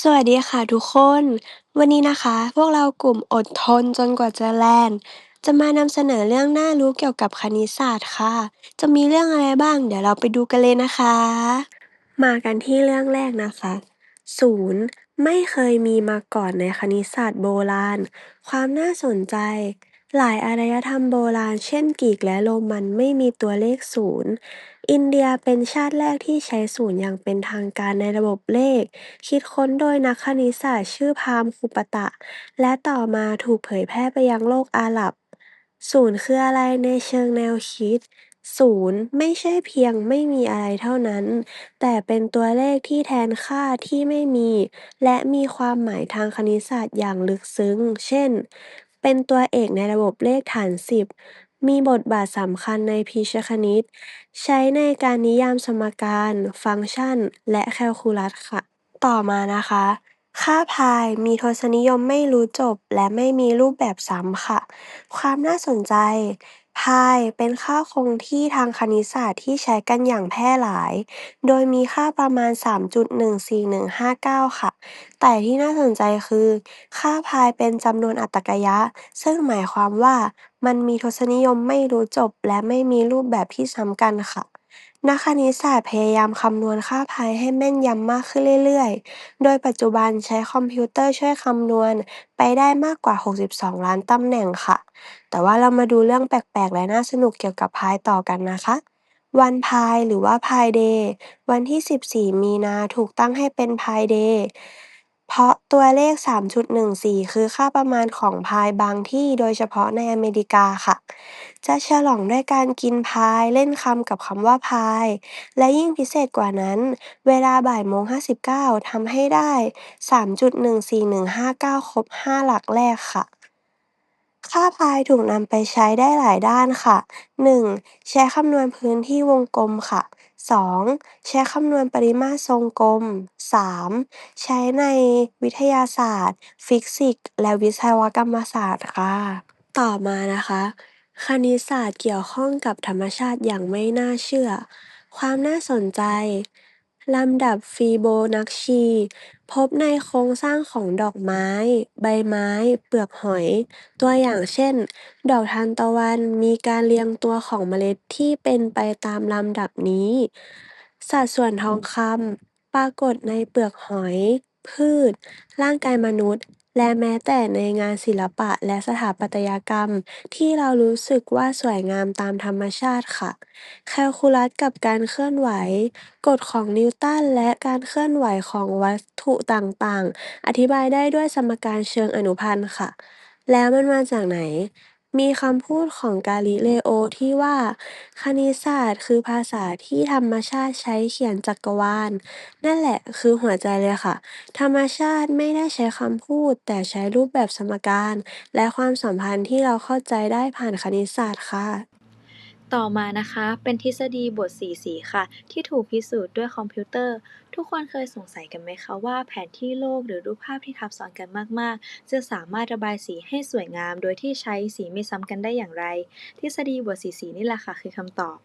สวัสดีค่ะทุกคน วันนี้นะคะ พวกเรากลุ่มอดทนจนกว่าจะแลนด์ จะมานำเสนอเรื่องน่ารู้เกี่ยวกับคณิตศาสตร์ค่ะ จะมีเรื่องอะไรบ้าง เดี๋ยวเราไปดูกันเลยนะคะ มากันที่เรื่องแรกนะคะศูนย์ไม่เคยมีมาก่อนในคณิตศาสตร์โบราณ ความน่าสนใจ หลายอารยธรรมโบราณ เช่นกรีกและโรมันไม่มีตัวเลขศูนย์ อินเดียเป็นชาติแรกที่ใช้ศูนย์อย่างเป็นทางการในระบบเลข คิดค้นโดยนักคณิตศาสตร์ชื่อพราหมณ์คูปตะ และต่อมาถูกเผยแพร่ไปยังโลกอาหรับ ศูนย์คืออะไรในเชิงแนวคิด ศูนย์ไม่ใช่เพียงไม่มีอะไรเท่านั้น แต่เป็นตัวเลขที่แทนค่าที่ไม่มี และมีความหมายทางคณิตศาสตร์อย่างลึกซึ้ง เช่น เป็นตัวเอกในระบบเลขฐานสิบ มีบทบาทสำคัญในพีชคณิต ใช้ในการนิยามสมการ ฟังก์ชัน และแคลคูลัสค่ะ ต่อมานะคะ ค่าพายมีทศนิยมไม่รู้จบและไม่มีรูปแบบซ้ำค่ะ ความน่าสนใจ พายเป็นค่าคงที่ทางคณิตศาสตร์ที่ใช้กันอย่างแพร่หลาย โดยมีค่าประมาณ 3.14159 ค่ะ แต่ที่น่าสนใจคือ ค่าพายเป็นจำนวนอัตกยะ ซึ่งหมายความว่ามันมีทศนิยมไม่รู้จบและไม่มีรูปแบบที่ซ้ำกันค่ะ นักคณิตศาสตร์พยายามคำนวณค่าพายให้แม่นยำมากขึ้นเรื่อยๆโดยปัจจุบันใช้คอมพิวเตอร์ช่วยคำนวณไปได้มากกว่า 62 ล้านตำแหน่งค่ะ แต่ว่าเรามาดูเรื่องแปลก ๆ และน่าสนุกเกี่ยวกับพายต่อกันนะคะ วันพายหรือว่าพายเดย์ วันที่ 14 มีนาถูกตั้งให้เป็นพายเดย์ เพราะตัวเลข 3.14 คือค่าประมาณของพายบางที่ โดยเฉพาะในอเมริกาค่ะ จะฉลองด้วยการกินพาย เล่นคำกับคำว่าพาย และยิ่งพิเศษกว่านั้น เวลาบ่ายโมง59 ทำให้ได้ 3.14159 ครบ 5 หลักแรกค่ะ ค่าพายถูกนำไปใช้ได้หลายด้านค่ะ 1. ใช้คำนวณพื้นที่วงกลมค่ะ 2. ใช้คำนวณปริมาตรทรงกลม 3. ใช้ในวิทยาศาสตร์ ฟิสิกส์ และวิศวกรรมศาสตร์ค่ะ ต่อมานะคะ คณิตศาสตร์เกี่ยวข้องกับธรรมชาติอย่างไม่น่าเชื่อ ความน่าสนใจ ลำดับฟีโบนัชชี พบในโครงสร้างของดอกไม้ ใบไม้ เปลือกหอย ตัวอย่างเช่น ดอกทานตะวันมีการเรียงตัวของเมล็ดที่เป็นไปตามลำดับนี้ สัดส่วนทองคำปรากฏในเปลือกหอย พืช ร่างกายมนุษย์ และแม้แต่ในงานศิลปะและสถาปัตยกรรมที่เรารู้สึกว่าสวยงามตามธรรมชาติค่ะ แคลคูลัสกับการเคลื่อนไหว กฎของนิวตันและการเคลื่อนไหวของวัตถุต่าง ๆ อธิบายได้ด้วยสมการเชิงอนุพันธ์ค่ะ แล้วมันมาจากไหน มีคำพูดของกาลิเลโอที่ว่า คณิตศาสตร์คือภาษาที่ธรรมชาติใช้เขียนจักรวาล นั่นแหละคือหัวใจเลยค่ะ ธรรมชาติไม่ได้ใช้คำพูด แต่ใช้รูปแบบสมการ และความสัมพันธ์ที่เราเข้าใจได้ผ่านคณิตศาสตร์ค่ะ ต่อมานะคะ เป็นทฤษฎีบทสีสีค่ะ ที่ถูกพิสูจน์ด้วยคอมพิวเตอร์ ทุกคนเคยสงสัยกันไหมคะว่าแผนที่โลกหรือรูปภาพที่ทับซ้อนกันมาก ๆ จะสามารถระบายสีให้สวยงาม โดยที่ใช้สีไม่ซ้ำกันได้อย่างไร ทฤษฎีบทสีสีนี่แหละค่ะคือคำตอบ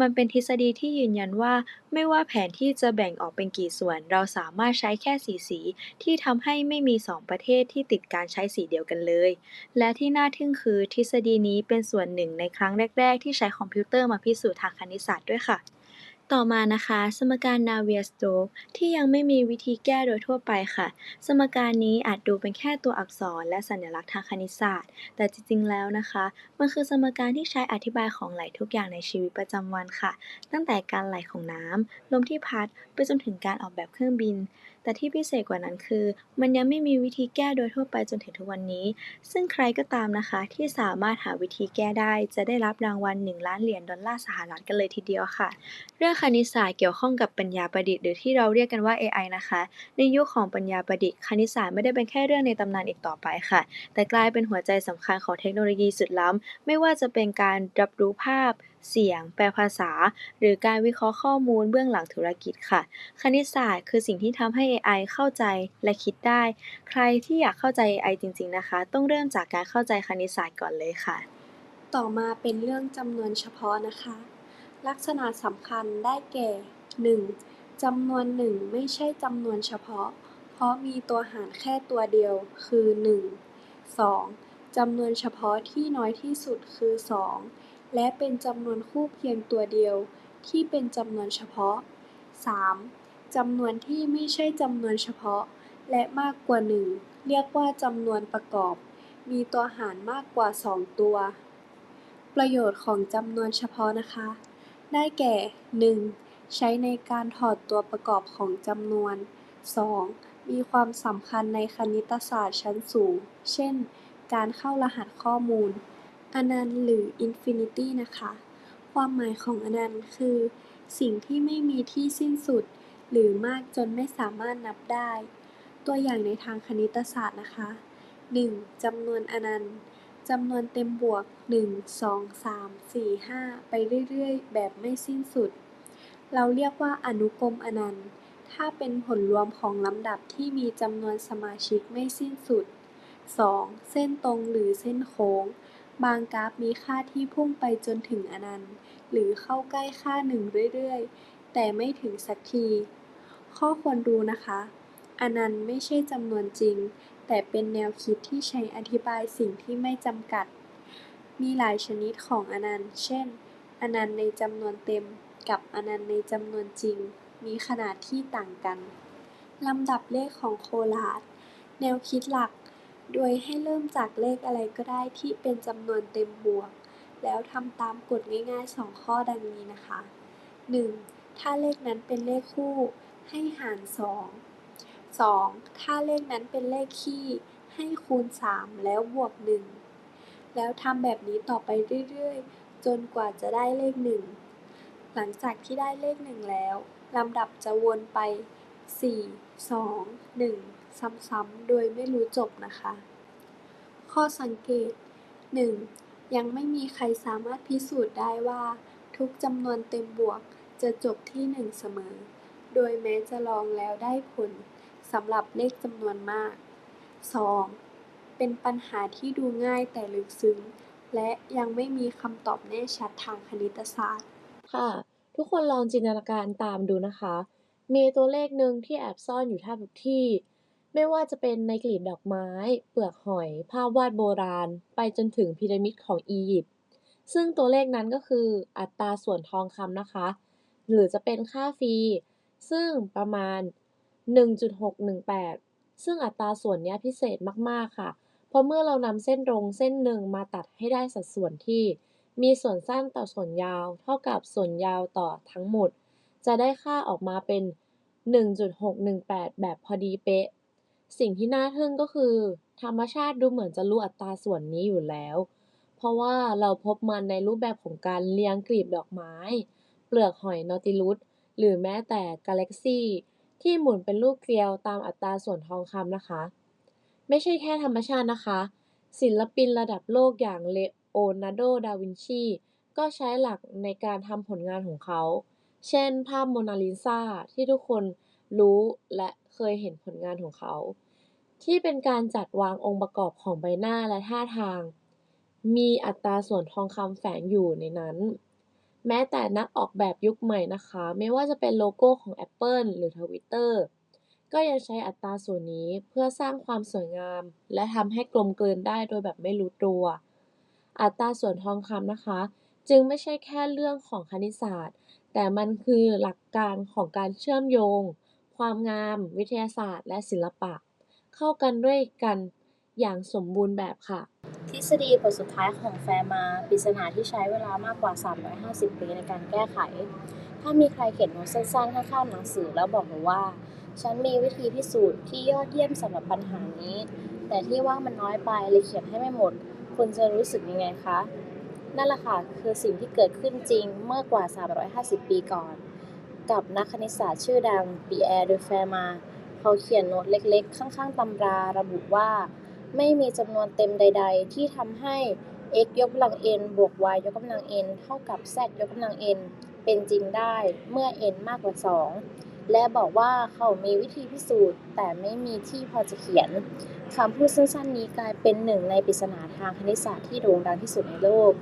มันเป็นทฤษฎีที่ยืนยันว่า ไม่ว่าแผนที่จะแบ่งออกเป็นกี่ส่วน เราสามารถใช้แค่สีสี ที่ทำให้ไม่มีสองประเทศที่ติดการใช้สีเดียวกันเลย และที่น่าทึ่งคือ ทฤษฎีนี้เป็นส่วนหนึ่งในครั้งแรก ๆ ที่ใช้คอมพิวเตอร์มาพิสูจน์ทางคณิตศาสตร์ด้วยค่ะ ต่อมานะคะ สมการนาเวียร์สโตกส์ที่ยังไม่มีวิธีแก้โดยทั่วไปค่ะ สมการนี้อาจดูเป็นแค่ตัวอักษรและสัญลักษณ์ทางคณิตศาสตร์ แต่จริง ๆ แล้วนะคะ มันคือสมการที่ใช้อธิบายของไหลทุกอย่างในชีวิตประจำวันค่ะ ตั้งแต่การไหลของน้ำ ลมที่พัด ไปจนถึงการออกแบบเครื่องบิน แต่ที่พิเศษกว่านั้นคือ มันยังไม่มีวิธีแก้โดยทั่วไปจนถึงทุกวันนี้ ซึ่งใครก็ตามนะคะ ที่สามารถหาวิธีแก้ได้จะได้รับรางวัล 1 ล้านเหรียญดอลลาร์สหรัฐกันเลยทีเดียวค่ะ เรื่องคณิตศาสตร์เกี่ยวข้องกับปัญญาประดิษฐ์หรือที่เราเรียกกันว่า AI นะคะ ในยุคของปัญญาประดิษฐ์คณิตศาสตร์ไม่ได้เป็นแค่เรื่องในตำนานอีกต่อไปค่ะ แต่กลายเป็นหัวใจสำคัญของเทคโนโลยีสุดล้ำไม่ว่าจะเป็นการรับรู้ภาพ เสียง แปลภาษา หรือการวิเคราะห์ข้อมูลเบื้องหลังธุรกิจค่ะ คณิตศาสตร์คือสิ่งที่ทำให้ AI เข้าใจและคิดได้ ใครที่อยากเข้าใจ AI จริง ๆ นะคะ ต้องเริ่มจากการเข้าใจคณิตศาสตร์ก่อนเลยค่ะ ต่อมาเป็นเรื่องจำนวนเฉพาะนะคะ ลักษณะสำคัญได้แก่ 1. จำนวนหนึ่งไม่ใช่จำนวนเฉพาะ เพเพราะมีตัวหารแค่ตัวเดียว คือหนึ่งสองจำนวนเฉพาะที่น้อยที่สุดคือสอง และเป็นจำนวนคู่เพียงตัวเดียวที่เป็นจำนวนเฉพาะสามจำนวนที่ไม่ใช่จำนวนเฉพาะ และมากกว่าหนึ่งเรียกว่าจำนวนประกอบ มีตัวหารมากกว่าสองตัว ประโยชน์ของจำนวนเฉพาะนะคะ ได้แก่หนึ่งใช้ในการถอดตัวประกอบของจำนวนสองมีความสำคัญในคณิตศาสตร์ชั้นสูง เช่น การเข้ารหัสข้อมูล อนันต์ หรืออินฟินิตี้นะคะ ความหมายของอนันต์คือ สิ่งที่ไม่มีที่สิ้นสุด หรือมากจนไม่สามารถนับได้ ตัวอย่างในทางคณิตศาสตร์นะคะ 1. จำนวนอนันต์จำนวนเต็มบวก 1 2 3 4 5 ไปเรื่อยๆ แบบไม่สิ้นสุด เราเรียกว่าอนุกรมอนันต์ ถ้าเป็นผลรวมของลำดับที่มีจำนวนสมาชิกไม่สิ้นสุด 2. เส้นตรงหรือเส้นโค้ง บางกราฟมีค่าที่พุ่งไปจนถึงอนันต์ หรือเข้าใกล้ค่าหนึ่งเรื่อย ๆ แต่ไม่ถึงสักที ข้อควรรู้นะคะ อนันต์ไม่ใช่จำนวนจริง แต่เป็นแนวคิดที่ใช้อธิบายสิ่งที่ไม่จำกัด มีหลายชนิดของอนันต์ เช่น อนันต์ในจำนวนเต็ม กับอนันต์ในจำนวนจริง มีขนาดที่ต่างกันลำดับเลขของโคลาสแนวคิดหลัก โดยให้เริ่มจากเลขอะไรก็ได้ที่เป็นจำนวนเต็มบวก แล้วทำตามกฎง่าย ๆ 2 ข้อดังนี้นะคะ 1. ถ้าเลขนั้นเป็นเลขคู่ ให้หาร 2 2. ถ้าเลขนั้นเป็นเลขคี่ ให้คูณ 3 แล้วบวก 1 แล้วทำแบบนี้ต่อไปเรื่อยๆ จนกว่าจะได้เลข 1 หลังจากที่ได้เลข 1 แล้วลำดับจะวนไป 4 2 1ซ้ำๆโดยไม่รู้จบนะคะ ข้อสังเกต 1. ยังไม่มีใครสามารถพิสูจน์ได้ว่า ทุกจำนวนเต็มบวกจะจบที่ 1 เสมอ โดยแม้จะลองแล้วได้ผลสำหรับเลขจำนวนมาก 2. เป็นปัญหาที่ดูง่ายแต่ลึกซึ้ง และยังไม่มีคำตอบแน่ชัดทางคณิตศาสตร์ ค่ะ ทุกคนลองจินตนาการตามดูนะคะ มีตัวเลขหนึ่งที่แอบซ่อนอยู่แทบทุกที่ ไม่ว่าจะเป็นในกลีบดอกไม้ เปลือกหอย ภาพวาดโบราณ ไปจนถึงพีระมิดของอียิปต์ ซึ่งตัวเลขนั้นก็คืออัตราส่วนทองคำนะคะ หรือจะเป็นค่าฟรี ซึ่งประมาณ 1.618 ซึ่งอัตราส่วนนี้พิเศษมากๆค่ะ เพราะเมื่อเรานำเส้นตรงเส้นหนึ่งมาตัดให้ได้สัดส่วนที่ มีส่วนสั้นต่อส่วนยาว เท่ากับส่วนยาวต่อทั้งหมด จะได้ค่าออกมาเป็น 1.618 แบบพอดีเป๊ะ สิ่งที่น่าทึ่งก็คือ ธรรมชาติดูเหมือนจะรู้อัตราส่วนนี้อยู่แล้ว เพราะว่าเราพบมันในรูปแบบของการเรียงกลีบดอกไม้ เปลือกหอยนอติลุสหรือแม้แต่กาแล็กซี่ที่หมุนเป็นรูปเกลียวตามอัตราส่วนทองคำนะคะ ไม่ใช่แค่ธรรมชาตินะคะ ศิลปินระดับโลกอย่างเลโอนาร์โด ดาวินชี ก็ใช้หลักในการทำผลงานของเขา เช่น ภาพโมนาลิซาที่ทุกคนรู้และเคยเห็นผลงานของเขา ที่เป็นการจัดวางองค์ประกอบของใบหน้าและท่าทาง มีอัตราส่วนทองคำแฝงอยู่ในนั้น แม้แต่นักออกแบบยุคใหม่นะคะ ไม่ว่าจะเป็นโลโก้ของ Apple หรือ Twitter ก็ยังใช้อัตราส่วนนี้เพื่อสร้างความสวยงาม และทำให้กลมกลืนได้โดยแบบไม่รู้ตัว อัตราส่วนทองคำนะคะ จึงไม่ใช่แค่เรื่องของคณิตศาสตร์ แต่มันคือหลักการของการเชื่อมโยง ความงาม วิทยาศาสตร์ และศิลปะ เข้ากันด้วยกันอย่างสมบูรณ์แบบค่ะ ทฤษฎีบทสุดท้ายของแฟร์มาปริศนาที่ใช้เวลามากกว่า 350 ปีในการแก้ไข ถ้ามีใครเขียนโน้ตสั้นๆข้างๆหนังสือแล้วบอกหนูว่า ฉันมีวิธีพิสูจน์ที่ยอดเยี่ยมสำหรับปัญหานี้ แต่ที่ว่ามันน้อยไปเลยเขียนให้ไม่หมด คุณจะรู้สึกยังไงคะ นั่นแหละค่ะคือสิ่งที่เกิดขึ้นจริงเมื่อกว่า 350 ปีก่อน กับนักคณิตศาสตร์ชื่อดังปีแอร์เดอแฟร์มาเขาเขียนโน้ตเล็กๆ ข้างๆตำราระบุว่า ไม่มีจำนวนเต็มใด ๆ ที่ทำให้ x ยกกำลัง n บวก y ยกกำลัง n เท่ากับ z ยกกำลัง n เป็นจริงได้เมื่อ n มากกว่า 2 และบอกว่าเขามีวิธีพิสูจน์แต่ไม่มีที่พอจะเขียน คำพูดสั้นๆนี้กลายเป็นหนึ่งในปริศนาทางคณิตศาสตร์ที่โด่งดังที่สุดในโลก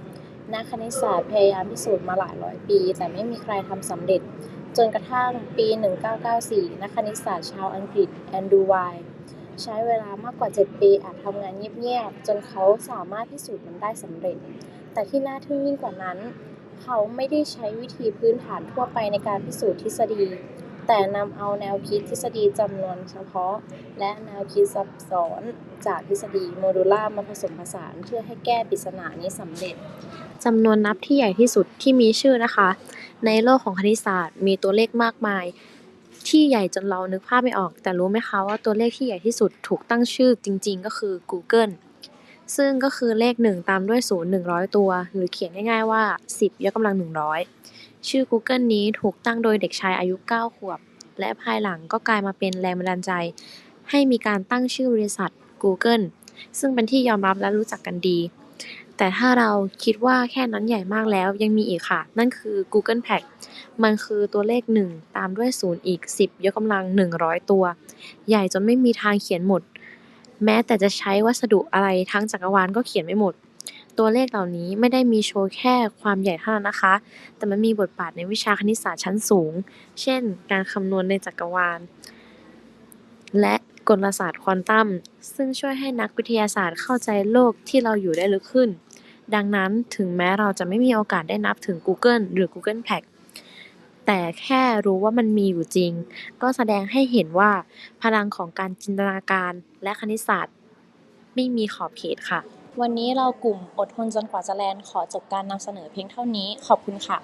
นักคณิตศาสตร์พยายามพิสูจน์มาหลายร้อยปี แต่ไม่มีใครทำสำเร็จ จนกระทั่งปี 1994 นักคณิตศาสตร์ชาวอังกฤษแอนดูไวใช้เวลามากกว่า 7 ปีอาจทำงานเงียบๆ จนเขาสามารถพิสูจน์มันได้สำเร็จ แต่ที่น่าทึ่งยิ่งกว่านั้น เขาไม่ได้ใช้วิธีพื้นฐานทั่วไปในการพิสูจน์ทฤษฎี แต่นำเอาแนวคิดทฤษฎีจำนวนเฉพาะ และแนวคิดซับซ้อนจากทฤษฎีโมดูล่ามาผสมผสานเพื่อให้แก้ปริศนานี้สำเร็จจำนวนนับที่ใหญ่ที่สุดที่มีชื่อนะคะ ในโลกของคณิตศาสตร์มีตัวเลขมากมาย ที่ใหญ่จนเรานึกภาพไม่ออก แต่รู้ไหมคะว่าตัวเลขที่ใหญ่ที่สุดถูกตั้งชื่อจริง ๆ ก็คือ Google ซึ่งก็คือเลข 1 ตามด้วย 0 100 ตัว หรือเขียนง่ายๆว่า 10 ยกกำลัง 100 ชื่อ Google นี้ถูกตั้งโดยเด็กชายอายุ 9 ขวบ และภายหลังก็กลายมาเป็นแรงบันดาลใจ ให้มีการตั้งชื่อบริษัท Google ซึ่งเป็นที่ยอมรับและรู้จักกันดี แต่ถ้าเราคิดว่าแค่นั้นใหญ่มากแล้วยังมีอีกค่ะ นั่นคือ Google Pack มันคือตัวเลข 1 ตามด้วย 0 อีก 10 ยกกำลัง 100 ตัว ใหญ่จนไม่มีทางเขียนหมด แม้แต่จะใช้วัสดุอะไรทั้งจักรวาลก็เขียนไม่หมด ตัวเลขเหล่านี้ไม่ได้มีโชว์แค่ความใหญ่เท่านั้นนะคะ แต่มันมีบทบาทในวิชาคณิตศาสตร์ชั้นสูง เช่น การคำนวณในจักรวาล และกลศาสตร์ควอนตัม ซึ่งช่วยให้นักวิทยาศาสตร์เข้าใจโลกที่เราอยู่ได้ลึกขึ้น ดังนั้นถึงแม้เราจะไม่มีโอกาสได้นับถึง Google หรือ Google Pack แต่แค่รู้ว่ามันมีอยู่จริง ก็แสดงให้เห็นว่าพลังของการจินตนาการและคณิตศาสตร์ไม่มีขอบเขตค่ะ วันนี้เรากลุ่มอดทนจนกว่าจะแลน ขอจบการนำเสนอเพียงเท่านี้ ขอบคุณค่ะ